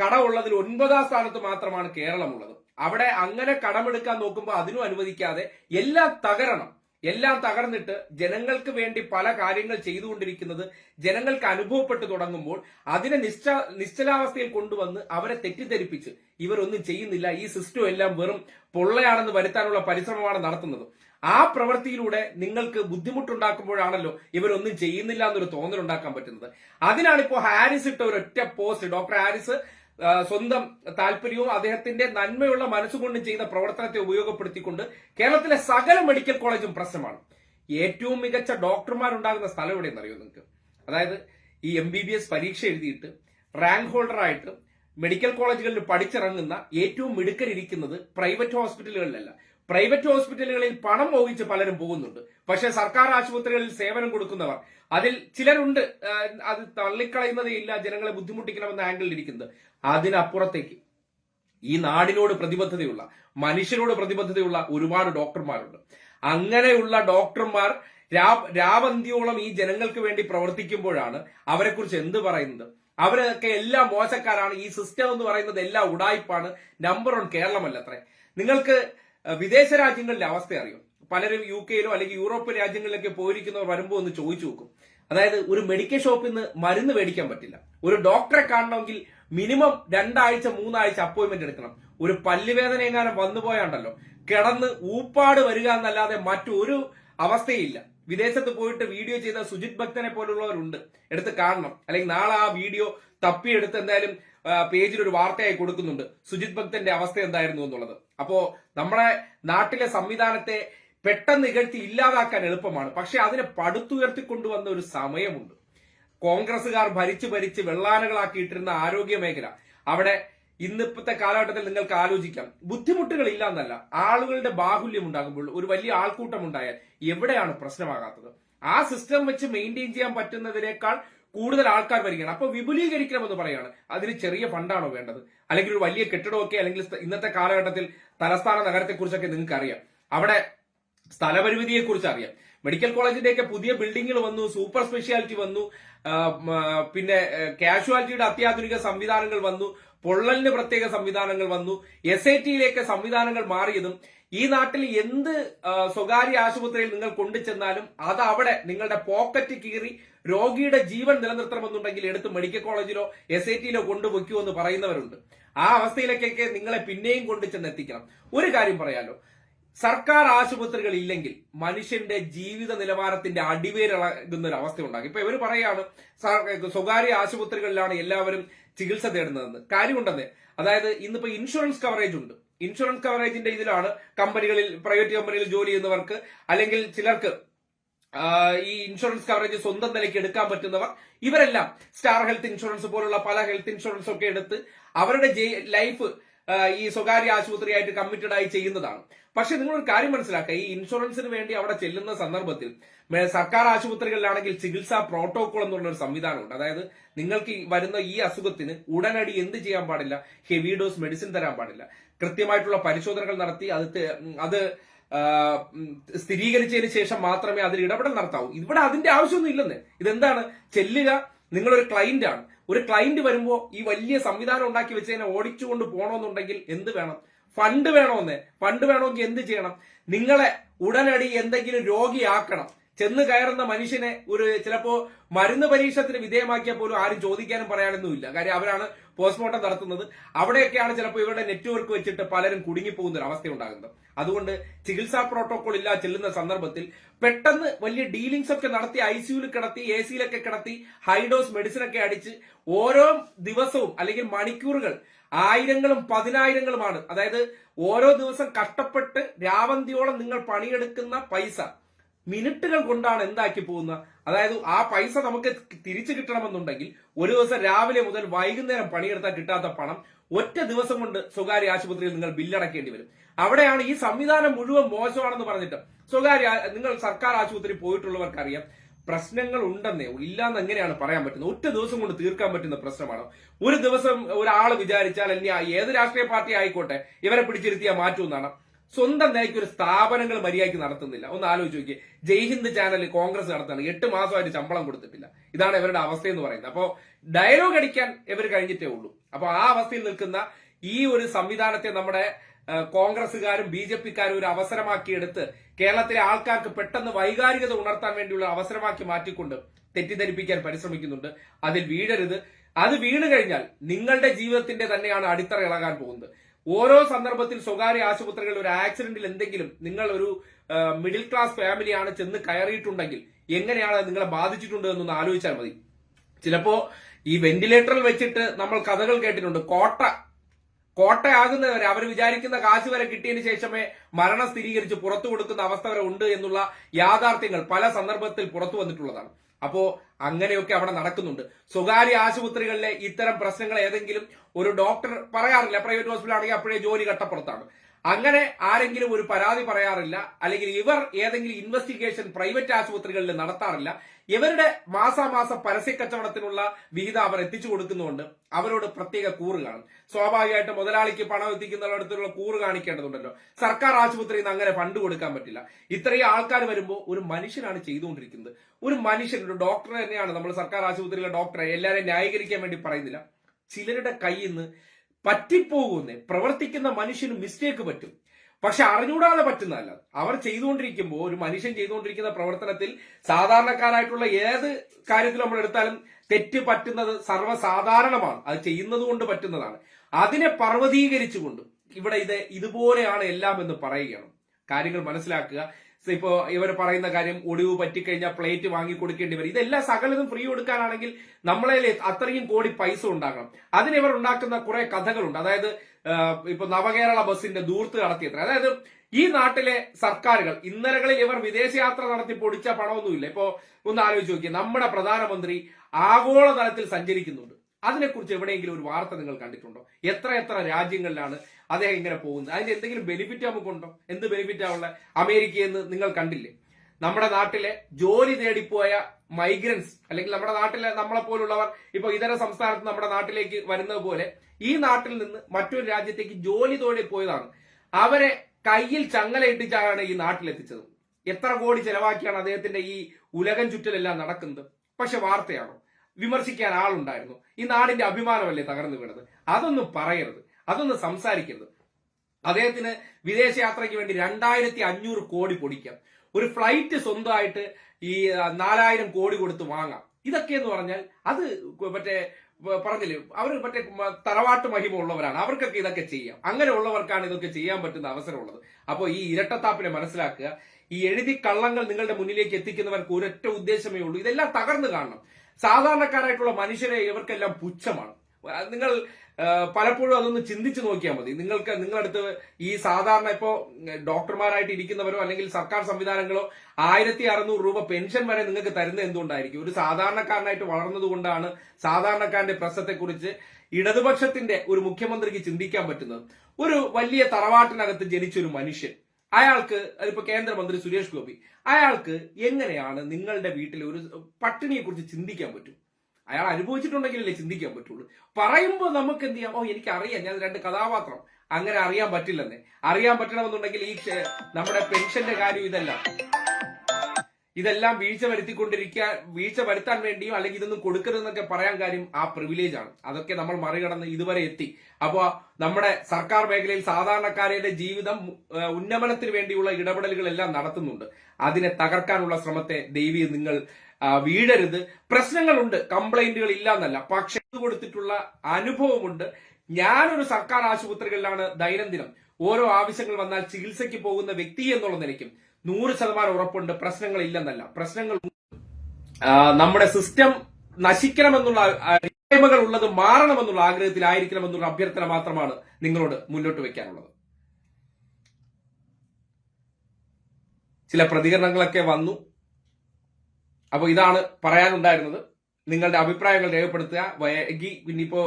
കടമുള്ളതിൽ ഒൻപതാം സ്ഥാനത്ത് മാത്രമാണ് കേരളം ഉള്ളത് അവിടെ അങ്ങനെ കടമെടുക്കാൻ നോക്കുമ്പോൾ അതിനും അനുവദിക്കാതെ എല്ലാം തകരണം. എല്ലാം തകർന്നിട്ട് ജനങ്ങൾക്ക് വേണ്ടി പല കാര്യങ്ങൾ ചെയ്തുകൊണ്ടിരിക്കുന്നത് ജനങ്ങൾക്ക് അനുഭവപ്പെട്ടു തുടങ്ങുമ്പോൾ അതിനെ നിശ്ച നിശ്ചലാവസ്ഥയിൽ കൊണ്ടുവന്ന് അവരെ തെറ്റിദ്ധരിപ്പിച്ച് ഇവരൊന്നും ചെയ്യുന്നില്ല. ഈ സിസ്റ്റം എല്ലാം വെറും പൊള്ളയാണെന്ന് വരുത്താനുള്ള പരിശ്രമമാണ് നടത്തുന്നത്. ആ പ്രവൃത്തിയിലൂടെ നിങ്ങൾക്ക് ബുദ്ധിമുട്ടുണ്ടാക്കുമ്പോഴാണല്ലോ ഇവരൊന്നും ചെയ്യുന്നില്ല എന്നൊരു തോന്നലുണ്ടാക്കാൻ പറ്റുന്നത്. അതിനാണ് ഇപ്പോൾ ഹാരിസ് ഇട്ട ഒരൊറ്റ പോസ്റ്റ്. ഡോക്ടർ ഹാരിസ് സ്വന്തം താല്പര്യവും അദ്ദേഹത്തിന്റെ നന്മയുള്ള മനസ്സുകൊണ്ടും ചെയ്യുന്ന പ്രവർത്തനത്തെ ഉപയോഗപ്പെടുത്തിക്കൊണ്ട് കേരളത്തിലെ സകല മെഡിക്കൽ കോളേജും പ്രശ്നമാണ് ഏറ്റവും മികച്ച ഡോക്ടർമാരുണ്ടാകുന്ന സ്ഥലം എവിടെയെന്നറിയോ നിങ്ങൾക്ക്? അതായത് ഈ എം ബി ബി എസ് പരീക്ഷ എഴുതിയിട്ട് റാങ്ക് ഹോൾഡറായിട്ട് മെഡിക്കൽ കോളേജുകളിൽ പഠിച്ചിറങ്ങുന്ന ഏറ്റവും മിടുക്കരിക്കുന്നത് പ്രൈവറ്റ് ഹോസ്പിറ്റലുകളിലല്ല പ്രൈവറ്റ് ഹോസ്പിറ്റലുകളിൽ പണം മോഹിച്ച് പലരും പോകുന്നുണ്ട്. പക്ഷെ സർക്കാർ ആശുപത്രികളിൽ സേവനം കൊടുക്കുന്നവർ അതിൽ ചിലരുണ്ട് അത് തള്ളിക്കളയുന്നതേ ഇല്ല ജനങ്ങളെ ബുദ്ധിമുട്ടിക്കണമെന്ന ആംഗിളിൽ ഇരിക്കുന്നത്. അതിനപ്പുറത്തേക്ക് ഈ നാടിനോട് പ്രതിബദ്ധതയുള്ള മനുഷ്യരോട് പ്രതിബദ്ധതയുള്ള ഒരുപാട് ഡോക്ടർമാരുണ്ട്. അങ്ങനെയുള്ള ഡോക്ടർമാർ രാവന്തിയോളം ഈ ജനങ്ങൾക്ക് വേണ്ടി പ്രവർത്തിക്കുമ്പോഴാണ് അവരെക്കുറിച്ച് എന്ത് പറയുന്നത്? അവരൊക്കെ എല്ലാ മോശക്കാരാണ്. ഈ സിസ്റ്റം എന്ന് പറയുന്നത് എല്ലാ ഉടായ്പാണ് നമ്പർ വൺ കേരളമല്ല അത്രേ നിങ്ങൾക്ക് വിദേശ രാജ്യങ്ങളിലെ അവസ്ഥ അറിയും. പലരും യു കെയിലോ അല്ലെങ്കിൽ യൂറോപ്യൻ രാജ്യങ്ങളിലൊക്കെ പോയിരിക്കുന്നവർ വരുമ്പോൾ ഒന്ന് ചോദിച്ചു നോക്കും. അതായത് ഒരു മെഡിക്കൽ ഷോപ്പിൽ നിന്ന് മരുന്ന് മേടിക്കാൻ പറ്റില്ല. ഒരു ഡോക്ടറെ കാണണമെങ്കിൽ മിനിമം രണ്ടാഴ്ച മൂന്നാഴ്ച അപ്പോയിന്റ്മെന്റ് എടുക്കണം. ഒരു പല്ലുവേദന എങ്ങാനും വന്നു പോയാണ്ടല്ലോ. കിടന്ന് ഊപ്പാട് വരിക എന്നല്ലാതെ മറ്റൊരു അവസ്ഥയില്ല. വിദേശത്ത് പോയിട്ട് വീഡിയോ ചെയ്ത സുജിത് ഭക്തനെ പോലുള്ളവരുണ്ട്. എടുത്ത് കാണണം. അല്ലെങ്കിൽ നാളെ ആ വീഡിയോ തപ്പിയെടുത്ത് എന്തായാലും പേജിൽ ഒരു വാർത്തയായി കൊടുക്കുന്നുണ്ട്. സുജിത് ഭക്തന്റെ അവസ്ഥ എന്തായിരുന്നു എന്നുള്ളത്. അപ്പോ നമ്മുടെ നാട്ടിലെ സംവിധാനത്തെ പെട്ടെന്ന് ഇകഴ്ത്തി ഇല്ലാതാക്കാൻ എളുപ്പമാണ്. പക്ഷെ അതിനെ പടുത്തുയർത്തിക്കൊണ്ടുവന്ന ഒരു സമയമുണ്ട്. കോൺഗ്രസുകാർ ഭരിച്ചു ഭരിച്ച് വെള്ളാനകളാക്കിയിട്ടിരുന്ന ആരോഗ്യ മേഖല. അവിടെ ഇന്നിപ്പോഴത്തെ കാലഘട്ടത്തിൽ നിങ്ങൾക്ക് ആലോചിക്കാം. ബുദ്ധിമുട്ടുകൾ ഇല്ല എന്നല്ല ആളുകളുടെ ബാഹുല്യം ഉണ്ടാകുമ്പോൾ ഒരു വലിയ ആൾക്കൂട്ടം ഉണ്ടായാൽ എവിടെയാണ് പ്രശ്നമാകാത്തത്? ആ സിസ്റ്റം വെച്ച് മെയിന്റെയിൻ ചെയ്യാൻ പറ്റുന്നതിനേക്കാൾ കൂടുതൽ ആൾക്കാർ വരികയാണ്. അപ്പൊ വിപുലീകരിക്കണമെന്ന് പറയാണ്. അതിന് ചെറിയ ഫണ്ടാണോ വേണ്ടത്? അല്ലെങ്കിൽ ഒരു വലിയ കെട്ടിടമൊക്കെ അല്ലെങ്കിൽ ഇന്നത്തെ കാലഘട്ടത്തിൽ തലസ്ഥാന നഗരത്തെക്കുറിച്ചൊക്കെ നിങ്ങൾക്ക് അറിയാം അവിടെ സ്ഥലപരിമിതിയെ കുറിച്ച് അറിയാം. മെഡിക്കൽ കോളേജിന്റെയൊക്കെ പുതിയ ബിൽഡിങ്ങുകൾ വന്നു സൂപ്പർ സ്പെഷ്യാലിറ്റി വന്നു പിന്നെ കാഷ്വാലിറ്റിയുടെ അത്യാധുനിക സംവിധാനങ്ങൾ വന്നു പൊള്ളലിന് പ്രത്യേക സംവിധാനങ്ങൾ വന്നു എസ് ഐ ടിയിലേക്ക് സംവിധാനങ്ങൾ മാറിയതും ഈ നാട്ടിൽ എന്ത് സ്വകാര്യ ആശുപത്രിയിൽ നിങ്ങൾ കൊണ്ടുചെന്നാലും അത് അവിടെ നിങ്ങളുടെ പോക്കറ്റ് കീറി രോഗിയുടെ ജീവൻ നിലനിർത്തണമെന്നുണ്ടെങ്കിൽ എടുത്ത് മെഡിക്കൽ കോളേജിലോ എസ് ഐ ടിയിലോ കൊണ്ടുവയ്ക്കൂ എന്ന് പറയുന്നവരുണ്ട്. ആ അവസ്ഥയിലേക്കൊക്കെ നിങ്ങളെ പിന്നെയും കൊണ്ടുചെന്ന് എത്തിക്കണം ഒരു കാര്യം പറയാലോ. സർക്കാർ ആശുപത്രികൾ ഇല്ലെങ്കിൽ മനുഷ്യന്റെ ജീവിത നിലവാരത്തിന്റെ അടിവേരിളകുന്ന ഒരു അവസ്ഥ ഉണ്ടാകും ഇപ്പൊ ഇവർ പറയാണ് സ്വകാര്യ ആശുപത്രികളിലാണ് എല്ലാവരും ചികിത്സ തേടുന്നതെന്ന്. കാര്യമുണ്ടെന്ന്. അതായത് ഇന്നിപ്പോ ഇൻഷുറൻസ് കവറേജ് ഉണ്ട്. ഇൻഷുറൻസ് കവറേജിന്റെ ഇതിലാണ് കമ്പനികളിൽ പ്രൈവറ്റ് കമ്പനികളിൽ ജോലി ചെയ്യുന്നവർക്ക് അല്ലെങ്കിൽ ചിലർക്ക് ഈ ഇൻഷുറൻസ് കവറേജ് സ്വന്തം നിലയ്ക്ക് എടുക്കാൻ പറ്റുന്നവർ ഇവരെല്ലാം സ്റ്റാർ ഹെൽത്ത് ഇൻഷുറൻസ് പോലുള്ള പല ഹെൽത്ത് ഇൻഷുറൻസ് ഒക്കെ എടുത്ത് അവരുടെ ലൈഫ് ഈ സ്വകാര്യ ആശുപത്രിയായിട്ട് കമ്മിറ്റഡ് ആയി ചെയ്യുന്നതാണ്. പക്ഷെ നിങ്ങളൊരു കാര്യം മനസ്സിലാക്കുക ഈ ഇൻഷുറൻസിന് വേണ്ടി അവിടെ ചെല്ലുന്ന സന്ദർഭത്തിൽ സർക്കാർ ആശുപത്രികളിലാണെങ്കിൽ ചികിത്സാ പ്രോട്ടോകോൾ എന്നുള്ള ഒരു സംവിധാനമുണ്ട്. അതായത് നിങ്ങൾക്ക് വരുന്ന ഈ അസുഖത്തിന് ഉടനടി എന്ത് ചെയ്യാൻ പാടില്ല? ഹെവി ഡോസ് മെഡിസിൻ തരാൻ പാടില്ല. കൃത്യമായിട്ടുള്ള പരിശോധനകൾ നടത്തി അത് അത് സ്ഥിരീകരിച്ചതിന് ശേഷം മാത്രമേ അതിൽ ഇടപെടൽ നടത്താവൂ. ഇവിടെ അതിന്റെ ആവശ്യമൊന്നും ഇല്ലെന്ന്. ഇതെന്താണ്? ചെല്ലുക നിങ്ങളൊരു ക്ലയന്റ് ആണ്. ഒരു ക്ലയന്റ് വരുമ്പോ ഈ വലിയ സംവിധാനം ഉണ്ടാക്കി വെച്ചതിനെ ഓടിച്ചുകൊണ്ട് പോകണമെന്നുണ്ടെങ്കിൽ എന്ത് വേണം? ഫണ്ട് വേണമെന്ന് ഫണ്ട് വേണമെങ്കിൽ എന്ത് ചെയ്യണം? നിങ്ങളെ ഉടനടി എന്തെങ്കിലും രോഗിയാക്കണം. ചെന്ന് കയറുന്ന മനുഷ്യനെ ഒരു ചിലപ്പോ മരുന്ന് പരീക്ഷണത്തിന് വിധേയമാക്കിയാൽ പോലും ആരും ചോദിക്കാനും പറയാനൊന്നുമില്ല. കാര്യം അവരാണ് പോസ്റ്റ്മോർട്ടം നടത്തുന്നത്. അവിടെയൊക്കെയാണ് ചിലപ്പോൾ ഇവരുടെ നെറ്റ്വർക്ക് വെച്ചിട്ട് പലരും കുടുങ്ങിപ്പോകുന്ന ഒരു അവസ്ഥ ഉണ്ടാകുന്നത് അതുകൊണ്ട് ചികിത്സാ പ്രോട്ടോകോൾ ഇല്ല ചെല്ലുന്ന സന്ദർഭത്തിൽ പെട്ടെന്ന് വലിയ ഡീലിംഗ്സ് ഒക്കെ നടത്തി ഐ സിയുയിൽ കിടത്തി എ സിയിലൊക്കെ കിടത്തി ഹൈഡോസ് മെഡിസിൻ ഒക്കെ അടിച്ച് ഓരോ ദിവസവും അല്ലെങ്കിൽ മണിക്കൂറുകൾ ആയിരങ്ങളും പതിനായിരങ്ങളുമാണ്. അതായത് ഓരോ ദിവസം കഷ്ടപ്പെട്ട് രാവന്തിയോളം നിങ്ങൾ പണിയെടുക്കുന്ന പൈസ മിനിറ്റുകൾ കൊണ്ടാണ് എന്താക്കി പോകുന്നത്? അതായത് ആ പൈസ നമുക്ക് തിരിച്ചു കിട്ടണമെന്നുണ്ടെങ്കിൽ ഒരു ദിവസം രാവിലെ മുതൽ വൈകുന്നേരം പണിയെടുത്താൽ കിട്ടാത്ത പണം ഒറ്റ ദിവസം കൊണ്ട് സ്വകാര്യ ആശുപത്രിയിൽ നിങ്ങൾ ബില്ലടക്കേണ്ടി വരും. അവിടെയാണ് ഈ സംവിധാനം മുഴുവൻ മോശമാണെന്ന് പറഞ്ഞിട്ട് സ്വകാര്യ നിങ്ങൾ സർക്കാർ ആശുപത്രി പോയിട്ടുള്ളവർക്കറിയാം പ്രശ്നങ്ങൾ ഉണ്ടെന്നേ ഇല്ലാന്ന് എങ്ങനെയാണ് പറയാൻ പറ്റുന്നത്? ഒറ്റ ദിവസം കൊണ്ട് തീർക്കാൻ പറ്റുന്ന പ്രശ്നമാണ്? ഒരു ദിവസം ഒരാൾ വിചാരിച്ചാൽ അല്ലെങ്കിൽ ഏത് രാഷ്ട്രീയ പാർട്ടി ആയിക്കോട്ടെ ഇവരെ പിടിച്ചിരുത്തിയാൽ മാറ്റുമെന്നാണ് സ്വന്തം നിലയ്ക്ക് ഒരു സ്ഥാപനങ്ങൾ മര്യാദയ്ക്ക് നടത്തുന്നില്ല. ഒന്ന് ആലോചിച്ച് നോക്കിയേ. ജയ്ഹിന്ദ് ചാനൽ കോൺഗ്രസ് നടത്താണ്. എട്ട് മാസമായിട്ട് ശമ്പളം കൊടുത്തിട്ടില്ല. ഇതാണ് ഇവരുടെ അവസ്ഥ എന്ന് പറയുന്നത്. അപ്പോൾ ഡയലോഗ് അടിക്കാൻ ഇവർ കഴിഞ്ഞിട്ടേ ഉള്ളൂ. അപ്പൊ ആ അവസ്ഥയിൽ നിൽക്കുന്ന ഈ ഒരു സംവിധാനത്തെ നമ്മുടെ കോൺഗ്രസ്സുകാരും ബി ജെ പിക്കാരും ഒരു അവസരമാക്കിയെടുത്ത് കേരളത്തിലെ ആൾക്കാർക്ക് പെട്ടെന്ന് വൈകാരികത ഉണർത്താൻ വേണ്ടിയുള്ള അവസരമാക്കി മാറ്റിക്കൊണ്ട് തെറ്റിദ്ധരിപ്പിക്കാൻ പരിശ്രമിക്കുന്നുണ്ട്. അതിൽ വീഴരുത്. അത് വീണ് കഴിഞ്ഞാൽ നിങ്ങളുടെ ജീവിതത്തിന്റെ തന്നെയാണ് അടിത്തറ ഇളകാൻ പോകുന്നത്. ഓരോ സന്ദർഭത്തിൽ സ്വകാര്യ ആശുപത്രികളിൽ ഒരു ആക്സിഡന്റിൽ എന്തെങ്കിലും നിങ്ങൾ ഒരു മിഡിൽ ക്ലാസ് ഫാമിലിയാണ് ചെന്ന് കയറിയിട്ടുണ്ടെങ്കിൽ എങ്ങനെയാണ് നിങ്ങളെ ബാധിച്ചിട്ടുണ്ട് എന്നൊന്ന് ആലോചിച്ചാൽ മതി. ചിലപ്പോ ഈ വെന്റിലേറ്ററിൽ വെച്ചിട്ട് നമ്മൾ കഥകൾ കേട്ടിട്ടുണ്ട്. കോട്ട കോട്ടയാകുന്നവരെ അവർ വിചാരിക്കുന്ന കാശ് വരെ കിട്ടിയതിന് ശേഷമേ മരണം സ്ഥിരീകരിച്ച് പുറത്തു കൊടുക്കുന്ന അവസ്ഥ വരെ ഉണ്ട് എന്നുള്ള യാഥാർത്ഥ്യങ്ങൾ പല സന്ദർഭത്തിൽ പുറത്തു വന്നിട്ടുള്ളതാണ്. അപ്പോ അങ്ങനെയൊക്കെ അവിടെ നടക്കുന്നുണ്ട്. സ്വകാര്യ ആശുപത്രികളിലെ ഇത്തരം പ്രശ്നങ്ങൾ ഏതെങ്കിലും ഒരു ഡോക്ടർ പറയാറില്ല. പ്രൈവറ്റ് ഹോസ്പിറ്റൽ ആണെങ്കിൽ അപ്പോഴേ ജോലി കട്ടപ്പുറത്താണ്. അങ്ങനെ ആരെങ്കിലും ഒരു പരാതി പറയാറില്ല അല്ലെങ്കിൽ ഇവർ ഏതെങ്കിലും ഇൻവെസ്റ്റിഗേഷൻ പ്രൈവറ്റ് ആശുപത്രികളിൽ നടത്താറില്ല ഇവരുടെ മാസാമാസ പരസ്യ കച്ചവടത്തിനുള്ള വിഹിതം അവർ എത്തിച്ചു കൊടുക്കുന്നുണ്ട് അവരോട് പ്രത്യേക കൂറ് കാണും. സ്വാഭാവികമായിട്ട് മുതലാളിക്ക് പണം എത്തിക്കുന്നിടത്തുള്ള കൂറ് കാണിക്കേണ്ടതുണ്ടല്ലോ. സർക്കാർ ആശുപത്രിയിൽ നിന്ന് അങ്ങനെ ഫണ്ട് കൊടുക്കാൻ പറ്റില്ല. ഇത്രയും ആൾക്കാർ വരുമ്പോൾ ഒരു മനുഷ്യനാണ് ചെയ്തുകൊണ്ടിരിക്കുന്നത്. ഒരു മനുഷ്യൻ ഒരു ഡോക്ടർ തന്നെയാണ്. നമ്മൾ സർക്കാർ ആശുപത്രിയിലെ ഡോക്ടറെ എല്ലാവരെയും ന്യായീകരിക്കാൻ വേണ്ടി പറയുന്നില്ല. ചിലരുടെ കയ്യിൽ നിന്ന് പറ്റിപ്പോകുന്നേ. പ്രവർത്തിക്കുന്ന മനുഷ്യന് മിസ്റ്റേക്ക് പറ്റും. പക്ഷെ അറിഞ്ഞുകൂടാതെ പറ്റുന്നതല്ല അവർ ചെയ്തുകൊണ്ടിരിക്കുമ്പോൾ ഒരു മനുഷ്യൻ ചെയ്തുകൊണ്ടിരിക്കുന്ന പ്രവർത്തനത്തിൽ സാധാരണക്കാരായിട്ടുള്ള ഏത് കാര്യത്തിൽ നമ്മൾ എടുത്താലും തെറ്റ് പറ്റുന്നത് സർവസാധാരണമാണ്. അത് ചെയ്യുന്നത് കൊണ്ട് പറ്റുന്നതാണ്. അതിനെ പർവതീകരിച്ചുകൊണ്ട് ഇവിടെ ഇത് ഇതുപോലെയാണ് എല്ലാം എന്ന് പറയുകയാണ്. കാര്യങ്ങൾ മനസ്സിലാക്കുക. ഇപ്പോ ഇവർ പറയുന്ന കാര്യം ഒടിവ് പറ്റിക്കഴിഞ്ഞാൽ പ്ലേറ്റ് വാങ്ങി കൊടുക്കേണ്ടി വരും. ഇതെല്ലാം സകലതും ഫ്രീ കൊടുക്കാനാണെങ്കിൽ നമ്മളെ അത്രയും കോടി പൈസ ഉണ്ടാക്കണം അതിന് ഇവർ ഉണ്ടാക്കുന്ന കുറെ കഥകളുണ്ട്. അതായത് ഇപ്പൊ നവകേരള ബസിന്റെ ദൂർത്ത് നടത്തിയത്ര അതായത് ഈ നാട്ടിലെ സർക്കാരുകൾ ഇന്നലകളിൽ ഇവർ വിദേശയാത്ര നടത്തി പൊടിച്ച പണമൊന്നുമില്ല. ഇപ്പോ ഒന്ന് ആലോചിച്ച് നോക്കിയാൽ നമ്മുടെ പ്രധാനമന്ത്രി ആഗോളതലത്തിൽ സഞ്ചരിക്കുന്നുണ്ട്. അതിനെക്കുറിച്ച് എവിടെയെങ്കിലും ഒരു വാർത്ത നിങ്ങൾ കണ്ടിട്ടുണ്ടോ? എത്ര എത്ര രാജ്യങ്ങളിലാണ് അദ്ദേഹം ഇങ്ങനെ പോകുന്നത്? അതിന്റെ എന്തെങ്കിലും ബെനിഫിറ്റ് നമുക്കുണ്ടോ? എന്ത് ബെനിഫിറ്റ് ആവുള്ള അമേരിക്കയിൽ നിന്ന് നിങ്ങൾ കണ്ടില്ലേ? നമ്മുടെ നാട്ടിലെ ജോലി നേടിപ്പോയ മൈഗ്രൻസ് അല്ലെങ്കിൽ നമ്മുടെ നാട്ടിലെ നമ്മളെ പോലുള്ളവർ ഇപ്പൊ ഇതര സംസ്ഥാനത്ത് നമ്മുടെ നാട്ടിലേക്ക് വരുന്നത് പോലെ ഈ നാട്ടിൽ നിന്ന് മറ്റൊരു രാജ്യത്തേക്ക് ജോലി തോടി പോയതാണ്. അവരെ കയ്യിൽ ചങ്ങലയിട്ടിച്ചാണ് ഈ നാട്ടിലെത്തിച്ചത്. എത്ര കോടി ചെലവാക്കിയാണ് അദ്ദേഹത്തിന്റെ ഈ ഉലകം ചുറ്റലെല്ലാം നടക്കുന്നത്? പക്ഷെ വാർത്തയാണോ? വിമർശിക്കാൻ ആളുണ്ടായിരുന്നു. ഈ നാടിന്റെ അഭിമാനമല്ലേ തകർന്നു വീണത്? അതൊന്നും പറയരുത്. അതൊന്നും സംസാരിക്കരുത്. അദ്ദേഹത്തിന് വിദേശയാത്രയ്ക്ക് വേണ്ടി രണ്ടായിരത്തി അഞ്ഞൂറ് കോടി പൊടിക്കാം. ഒരു ഫ്ലൈറ്റ് സ്വന്തമായിട്ട് ഈ നാലായിരം കോടി കൊടുത്ത് വാങ്ങാം. ഇതൊക്കെ എന്ന് പറഞ്ഞാൽ അത് മറ്റേ പറഞ്ഞില്ലേ അവർ മറ്റേ തറവാട്ട് മഹിമ ഉള്ളവരാണ്. അവർക്കൊക്കെ ഇതൊക്കെ ചെയ്യാം. അങ്ങനെ ഉള്ളവർക്കാണ് ഇതൊക്കെ ചെയ്യാൻ പറ്റുന്ന അവസരമുള്ളത്. അപ്പോൾ ഈ ഇരട്ടത്താപ്പിനെ മനസ്സിലാക്കുക. ഈ എഴുതി കള്ളങ്ങൾ നിങ്ങളുടെ മുന്നിലേക്ക് എത്തിക്കുന്നവർക്ക് ഒരൊറ്റ ഉദ്ദേശമേ ഉള്ളൂ. ഇതെല്ലാം തകർന്നു കാണണം. സാധാരണക്കാരായിട്ടുള്ള മനുഷ്യരെ ഇവർക്കെല്ലാം പുച്ഛമാണ്. നിങ്ങൾ പലപ്പോഴും അതൊന്ന് ചിന്തിച്ചു നോക്കിയാൽ മതി. നിങ്ങൾക്ക് നിങ്ങളടുത്ത് ഈ സാധാരണ ഇപ്പോ ഡോക്ടർമാരായിട്ട് ഇരിക്കുന്നവരോ അല്ലെങ്കിൽ സർക്കാർ സംവിധാനങ്ങളോ ആയിരത്തി അറുന്നൂറ് രൂപ പെൻഷൻ വരെ നിങ്ങൾക്ക് തരുന്നത് എന്തുകൊണ്ടായിരിക്കും? ഒരു സാധാരണക്കാരനായിട്ട് വളർന്നതുകൊണ്ടാണ് സാധാരണക്കാരന്റെ പ്രശ്നത്തെക്കുറിച്ച് ഇടതുപക്ഷത്തിന്റെ ഒരു മുഖ്യമന്ത്രിക്ക് ചിന്തിക്കാൻ പറ്റുന്നത്. ഒരു വലിയ തറവാട്ടിനകത്ത് ജനിച്ചൊരു മനുഷ്യൻ അയാൾക്ക് അതിപ്പോ കേന്ദ്രമന്ത്രി സുരേഷ് ഗോപി അയാൾക്ക് എങ്ങനെയാണ് നിങ്ങളുടെ വീട്ടിൽ ഒരു പട്ടിണിയെ കുറിച്ച് ചിന്തിക്കാൻ പറ്റും? അയാൾ അനുഭവിച്ചിട്ടുണ്ടെങ്കിലല്ലേ ചിന്തിക്കാൻ പറ്റുള്ളൂ. പറയുമ്പോൾ നമുക്ക് എന്ത് ചെയ്യാം ഓ എനിക്ക് അറിയാം ഞാൻ രണ്ട് കഥാപാത്രം. അങ്ങനെ അറിയാൻ പറ്റില്ലെന്നേ. അറിയാൻ പറ്റണമെന്നുണ്ടെങ്കിൽ ഈ നമ്മുടെ പെൻഷന്റെ കാര്യം ഇതല്ല. ഇതെല്ലാം വീഴ്ച വരുത്തിക്കൊണ്ടിരിക്കാൻ വീഴ്ച വരുത്താൻ വേണ്ടിയും അല്ലെങ്കിൽ ഇതൊന്നും കൊടുക്കരുതെന്നൊക്കെ പറയാൻ കാര്യം ആ പ്രിവിലേജ് ആണ്. അതൊക്കെ നമ്മൾ മറികടന്ന് ഇതുവരെ എത്തി. അപ്പോൾ നമ്മുടെ സർക്കാർ മേഖലയിൽ സാധാരണക്കാരുടെ ജീവിതം ഉന്നമനത്തിന് വേണ്ടിയുള്ള ഇടപെടലുകളെല്ലാം നടത്തുന്നുണ്ട്. അതിനെ തകർക്കാനുള്ള ശ്രമത്തെ ദൈവീ നിങ്ങൾ വീഴരുത് പ്രശ്നങ്ങളുണ്ട് കംപ്ലൈന്റുകൾ ഇല്ല എന്നല്ല പക്ഷെ കൊടുത്തിട്ടുള്ള അനുഭവമുണ്ട്. ഞാനൊരു സർക്കാർ ആശുപത്രികളിലാണ് ദൈനംദിനം. ഓരോ ആവശ്യങ്ങൾ വന്നാൽ ചികിത്സയ്ക്ക് പോകുന്ന വ്യക്തി എന്നുള്ള നിലയ്ക്കും. നൂറ് ശതമാനം ഉറപ്പുണ്ട് പ്രശ്നങ്ങൾ ഇല്ലെന്നല്ല. പ്രശ്നങ്ങൾ നമ്മുടെ സിസ്റ്റം നശിക്കണമെന്നുള്ള ഇല്ലായ്മകൾ ഉള്ളത് മാറണമെന്നുള്ള ആഗ്രഹത്തിലായിരിക്കണമെന്നുള്ള അഭ്യർത്ഥന മാത്രമാണ് നിങ്ങളോട് മുന്നോട്ട് വെക്കാനുള്ളത്. ചില പ്രതികരണങ്ങളൊക്കെ വന്നു. അപ്പോൾ ഇതാണ് പറയാനുണ്ടായിരുന്നത്. നിങ്ങളുടെ അഭിപ്രായങ്ങൾ രേഖപ്പെടുത്തുക. വൈകി ഇനിയിപ്പോ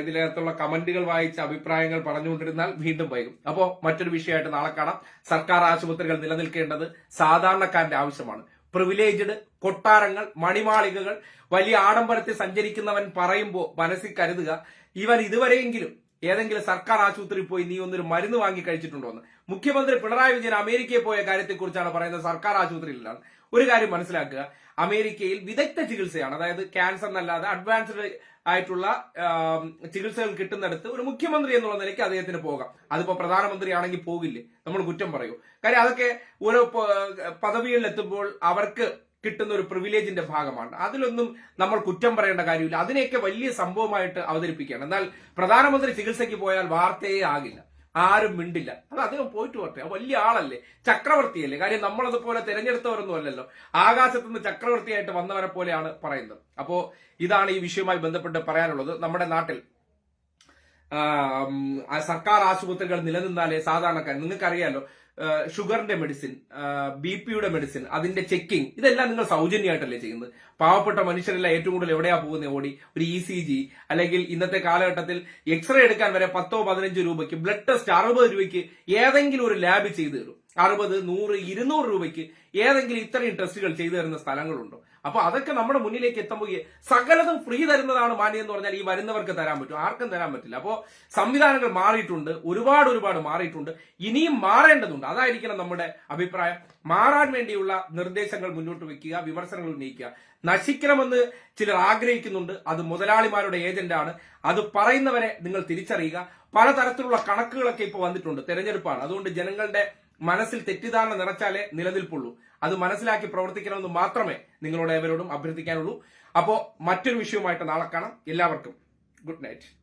ഇതിനകത്തുള്ള കമന്റുകൾ വായിച്ച അഭിപ്രായങ്ങൾ പറഞ്ഞുകൊണ്ടിരുന്നാൽ വീണ്ടും വൈകും. അപ്പോൾ മറ്റൊരു വിഷയമായിട്ട് നാളെ കാണാം. സർക്കാർ ആശുപത്രികൾ നിലനിൽക്കേണ്ടത് സാധാരണക്കാരന്റെ ആവശ്യമാണ്. പ്രിവിലേജ്ഡ് കൊട്ടാരങ്ങൾ മണിമാളികകൾ വലിയ ആഡംബരത്തിൽ സഞ്ചരിക്കുന്നവൻ പറയുമ്പോൾ മനസ്സിൽ കരുതുക ഇവൻ ഇതുവരെയെങ്കിലും ഏതെങ്കിലും സർക്കാർ ആശുപത്രിയിൽ പോയി നീ ഒന്നൊരു മരുന്ന് വാങ്ങി കഴിച്ചിട്ടുണ്ടോ എന്ന് മുഖ്യമന്ത്രി പിണറായി വിജയൻ അമേരിക്കയിൽ പോയ കാര്യത്തെക്കുറിച്ചാണ് പറയുന്നത് സർക്കാർ ആശുപത്രിയിലാണ്. ഒരു കാര്യം മനസ്സിലാക്കുക. അമേരിക്കയിൽ വിദഗ്ധ ചികിത്സയാണ്. അതായത് ക്യാൻസർ എന്നല്ലാതെ അഡ്വാൻസ്ഡ് ആയിട്ടുള്ള ചികിത്സകൾ കിട്ടുന്നിടത്ത് ഒരു മുഖ്യമന്ത്രി എന്നുള്ള നിലയ്ക്ക് അദ്ദേഹത്തിന് പോകാം. അതിപ്പോ പ്രധാനമന്ത്രി ആണെങ്കിൽ പോകില്ലേ? നമ്മൾ കുറ്റം പറയൂ. കാര്യം അതൊക്കെ ഓരോ പദവികളിലെത്തുമ്പോൾ അവർക്ക് കിട്ടുന്ന ഒരു പ്രിവിലേജിന്റെ ഭാഗമാണ്. അതിലൊന്നും നമ്മൾ കുറ്റം പറയേണ്ട കാര്യമില്ല. അതിനെയൊക്കെ വലിയ സംഭവമായിട്ട് അവതരിപ്പിക്കുകയാണ്. എന്നാൽ പ്രധാനമന്ത്രി ചികിത്സയ്ക്ക് പോയാൽ വാർത്തയേ ആകില്ല. ആരും മിണ്ടില്ല. അത് അദ്ദേഹം പോയിട്ട് പോട്ടെ വലിയ ആളല്ലേ? ചക്രവർത്തിയല്ലേ? കാര്യം നമ്മളതുപോലെ തിരഞ്ഞെടുത്തവരൊന്നും അല്ലല്ലോ ആകാശത്തുനിന്ന് ചക്രവർത്തിയായിട്ട് വന്നവരെ പോലെയാണ് പറയുന്നത്. അപ്പോ ഇതാണ് ഈ വിഷയവുമായി ബന്ധപ്പെട്ട് പറയാനുള്ളത്. നമ്മുടെ നാട്ടിൽ സർക്കാർ ആശുപത്രികൾ നിലനിന്നാലേ സാധാരണക്കാർ നിങ്ങൾക്കറിയാലോ ഷുഗറിന്റെ മെഡിസിൻ ബി പിയുടെ മെഡിസിൻ അതിന്റെ ചെക്കിംഗ് ഇതെല്ലാം നിങ്ങൾ സൗജന്യമായിട്ടല്ലേ ചെയ്യുന്നത്? പാവപ്പെട്ട മനുഷ്യരെല്ലാം ഏറ്റവും കൂടുതൽ എവിടെയാ പോകുന്നത് ഓടി? ഒരു ഇ സി ജി അല്ലെങ്കിൽ ഇന്നത്തെ കാലഘട്ടത്തിൽ എക്സ്റേ എടുക്കാൻ വരെ പത്തോ പതിനഞ്ചോ രൂപയ്ക്ക് ബ്ലഡ് ടെസ്റ്റ് അറുപത് രൂപയ്ക്ക് ഏതെങ്കിലും ഒരു ലാബ് ചെയ്തു തരും. അറുപത് നൂറ് ഇരുന്നൂറ് രൂപയ്ക്ക് ഏതെങ്കിലും ഇത്രയും ടെസ്റ്റുകൾ ചെയ്തു തരുന്ന സ്ഥലങ്ങളുണ്ടോ. അപ്പൊ അതൊക്കെ നമ്മുടെ മുന്നിലേക്ക് എത്തുമ്പോൾ സകലതും ഫ്രീ തരുന്നതാണ് മാന്യം എന്ന് പറഞ്ഞാൽ ഈ വരുന്നവർക്ക് തരാൻ പറ്റും. ആർക്കും തരാൻ പറ്റില്ല. അപ്പോ സംവിധാനങ്ങൾ മാറിയിട്ടുണ്ട്. ഒരുപാട് ഒരുപാട് മാറിയിട്ടുണ്ട്. ഇനിയും മാറേണ്ടതുണ്ട്. അതായിരിക്കണം നമ്മുടെ അഭിപ്രായം. മാറാൻ വേണ്ടിയുള്ള നിർദ്ദേശങ്ങൾ മുന്നോട്ട് വെക്കുക വിമർശനങ്ങൾ ഉന്നയിക്കുക. നശിക്കണമെന്ന് ചിലർ ആഗ്രഹിക്കുന്നുണ്ട്. അത് മുതലാളിമാരുടെ ഏജന്റാണ്. അത് പറയുന്നവരെ നിങ്ങൾ തിരിച്ചറിയുക. പലതരത്തിലുള്ള കണക്കുകളൊക്കെ ഇപ്പോൾ വന്നിട്ടുണ്ട്. തെരഞ്ഞെടുപ്പാണ്. അതുകൊണ്ട് ജനങ്ങളുടെ മനസ്സിൽ തെറ്റിദ്ധാരണ നിറച്ചാലേ നിലനിൽപ്പുള്ളൂ. അത് മനസ്സിലാക്കി പ്രവർത്തിക്കണമെന്ന് മാത്രമേ നിങ്ങളോട് ഏവരോടും അഭ്യർത്ഥിക്കാനുള്ളൂ. അപ്പോൾ മറ്റൊരു വിഷയവുമായിട്ട് നാളെ കാണാം. എല്ലാവർക്കും ഗുഡ് നൈറ്റ്.